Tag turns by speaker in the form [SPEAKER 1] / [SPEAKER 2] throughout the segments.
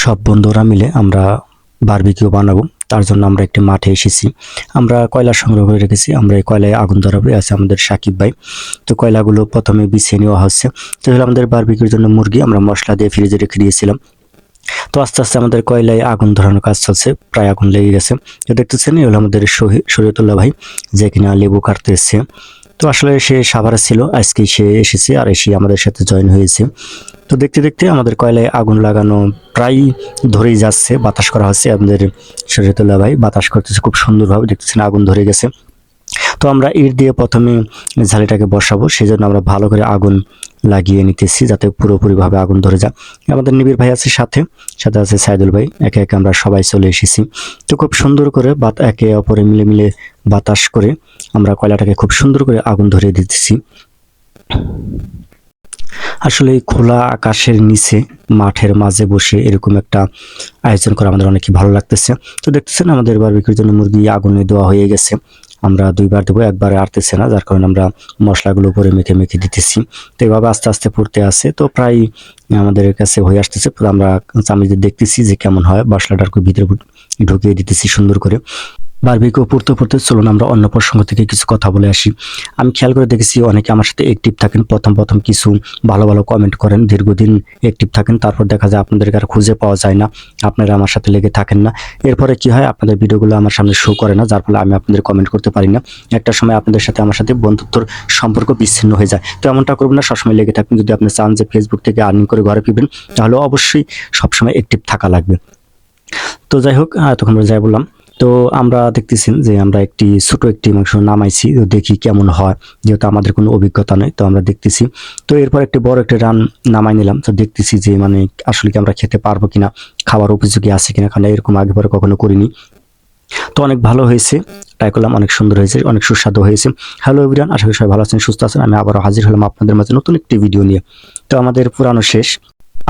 [SPEAKER 1] সব বন্ধুরা মিলে আমরা বারবিকিউ বানাবো। তার জন্য আমরা একটি মাঠে এসেছি। আমরা কয়লা সংগ্রহ করে রেখেছি। আমরা এই কয়লায় আগুন ধরাবে আছে আমাদের সাকিব ভাই। তো কয়লাগুলো প্রথমে বিছিয়ে নেওয়া হচ্ছে। তো হলো আমাদের বারবিকিউর জন্য মুরগি। আমরা মশলা দিয়ে ফ্রিজে রেখে দিয়েছিলাম। তো আস্তে আস্তে আমাদের কয়লায় আগুন ধরানোর কাজ চলছে। প্রায় আগুন লেগে গেছে। তো দেখতেছেন এই হলো আমাদের শরীয়তুল্লাহ ভাই, যে কিনা লেবু কাটতে এসছে তো আসলে সে সাভারে ছিল। আজকে সে এসেছে আর এসে আমাদের সাথে জয়েন হয়েছে। তো দেখতে দেখতে আমাদের কয়লায় আগুন লাগানো প্রায় ধরেই যাচ্ছে, বাতাস করা হচ্ছে। আমাদের শরীয়তুল্লাহ ভাই বাতাস করতেছে, খুব সুন্দরভাবে দেখতেছেন আগুন ধরে গেছে। তো আমরা ইট দিয়ে প্রথমে ঝালিটাকে বসাবো সেই জন্য আমরা ভালো করে আগুন লাগিয়ে নিতেছি, যাতে পুরোপুরিভাবে আগুন ধরে যায়। আমাদের নিবিড় ভাই আছে সাথে সাথে আছে সাইদুল ভাই, একে একে আমরা সবাই চলে এসেছি। তো খুব সুন্দর করে বাত, একে অপরে মিলে মিলে বাতাস করে আমরা কয়লাটাকে খুব সুন্দর করে আগুন ধরিয়ে দিতেছি। আসলে এই খোলা আকাশের নিচে, মাঠের মাঝে বসে এরকম একটা আয়োজন করা আমাদের অনেকই ভালো লাগতেছে। তো দেখতেছেন আমাদের বারবিকির জন্য মুরগি আগুনে দেওয়া হয়ে গেছে। আমরা দুইবার দেবো একবারে আরতেছে না, যার কারণে আমরা মশলাগুলো উপরে মেখে মেখে দিতেছি। তো এভাবে আস্তে আস্তে পড়তে আসে তো প্রায় আমাদের কাছে হয়ে আসতেছে। আমরা চামিজে দেখতেছি যে কেমন হয়। মশলাটার ভিতরে ঢুকিয়ে দিতেছি সুন্দর করে। বারবিকে পড়তে পড়তে, চলুন আমরা অন্য প্রসঙ্গ থেকে কিছু কথা বলে আসি। আমি খেয়াল করে দেখেছি অনেকে আমার সাথে অ্যাক্টিভ থাকেন। প্রথম প্রথম কিছু ভালো ভালো কমেন্ট করেন। দীর্ঘদিন অ্যাক্টিভ থাকেন। তারপর দেখা যায় আপনাদেরকে আর খুঁজে পাওয়া যায় না। আপনারা আমার সাথে লেগে থাকেন না। এরপরে কি হয়? আপনাদের ভিডিওগুলো আমার সামনে শো করে না, যার ফলে আমি আপনাদের কমেন্ট করতে পারি না। একটা সময় আপনাদের সাথে আমার সাথে বন্ধুত্বর সম্পর্ক বিচ্ছিন্ন হয়ে যায়। তো এমনটা করবেন না, সবসময় লেগে থাকবেন। যদি আপনি চান যে ফেসবুক থেকে আর্নিং করে ঘরে ফিরবেন, তাহলে অবশ্যই সবসময় অ্যাক্টিভ থাকা লাগবে। তো যাই হোক হ্যাঁ তখন আমরা যাই বললাম। তো আমরা দেখতেছেন যে আমরা একটি ছোট একটি মাংস নামাইছি, তো দেখি কেমন হয়। যেহেতু আমাদের কোনো অভিজ্ঞতা নেই, তো আমরা দেখতেছি। তো এরপর একটি বড় একটি রান নামাই নিলাম, তো দেখতেছি যে মানে আসলে কি আমরা খেতে পারব কিনা খাবার উপযোগী আছে কিনা কারণ এরকম আগে পরে কখনো করিনি। তো অনেক ভালো হয়েছে ট্রাই করলাম, অনেক সুন্দর হয়েছে, অনেক সুস্বাদু হয়েছে। হ্যালো এভরিওয়ান আশা করি সবাই ভালো আছেন, সুস্থ আছেন, আমি আবারও হাজির হলাম আপনাদের মাঝে নতুন একটি ভিডিও নিয়ে। তো আমাদের পুরানো শেষ।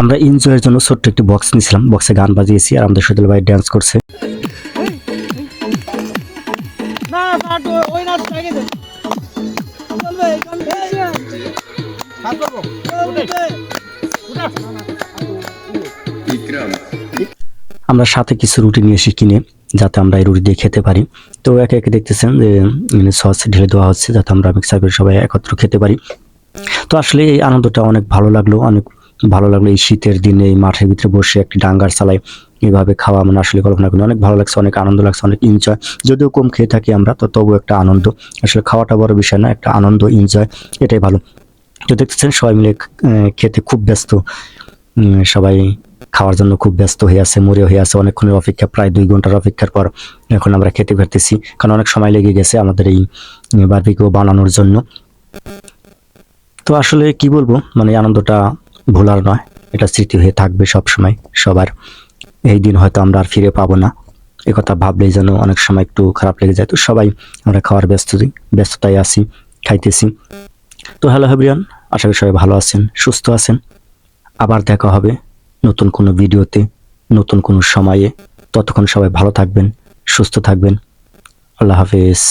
[SPEAKER 1] আমরা এনজয়ের জন্য ছোট্ট একটি বক্স নিয়েছিলাম বক্সে গান বাজিয়েছি আর আমাদের সদল ভাই ড্যান্স করছে। আমরা সাথে কিছু রুটি নিয়ে এসে কিনে যাতে আমরা এই রুটি দিয়ে খেতে পারি। তো একে একে দেখতেছেন যে সস ঢেলে দেওয়া হচ্ছে যাতে আমরা মিক্সার করে সবাই একত্র খেতে পারি। তো আসলে এই আনন্দটা অনেক ভালো লাগল অনেক ভালো লাগল এই শীতের দিনে এই মাঠের ভিতরে বসে একটি ডাঙ্গার চালাই এইভাবে খাওয়া মানে আসলে কল্পনা করি অনেক ভালো লাগছে, অনেক আনন্দ লাগছে, অনেক এনজয় যদিও কম খেয়ে থাকি আমরা, তো তবু একটা আনন্দ। আসলে খাওয়াটা বড় বিষয় না, একটা আনন্দ এনজয় এটাই ভালো। তো দেখতেছেন, সবাই মিলে খেতে খুব ব্যস্ত। সবাই খাওয়ার জন্য খুব ব্যস্ত হয়ে আছে মরে হয়ে আছে। অনেকক্ষণের অপেক্ষা, প্রায় দুই ঘণ্টার অপেক্ষার পর এখন আমরা খেতে ফেরতেছি। কারণ অনেক সময় লেগে গেছে আমাদের এই বারবিকিউ বানানোর জন্য। তো আসলে কি বলব মানে আনন্দটা ভোলার নয়। এটা স্মৃতি হয়ে থাকবে সব সময় সবার। এই দিন হয়তো আমরা আর ফিরে পাবো না। কথা ভাবলেই যেন অনেক সময় একটু খারাপ লেগে যায়। তো সবাই, আমরা খাওয়ার ব্যস্ত ব্যস্ততায় আছি, খাইতেছি। তো হ্যালো হেব্রিয়ান আশা করি সবাই ভালো আছেন, সুস্থ আছেন। আবার দেখা হবে নতুন কোনো ভিডিওতে, নতুন কোনো সময়ে। ততক্ষণ সবাই ভালো থাকবেন, সুস্থ থাকবেন। আল্লাহ হাফেজ।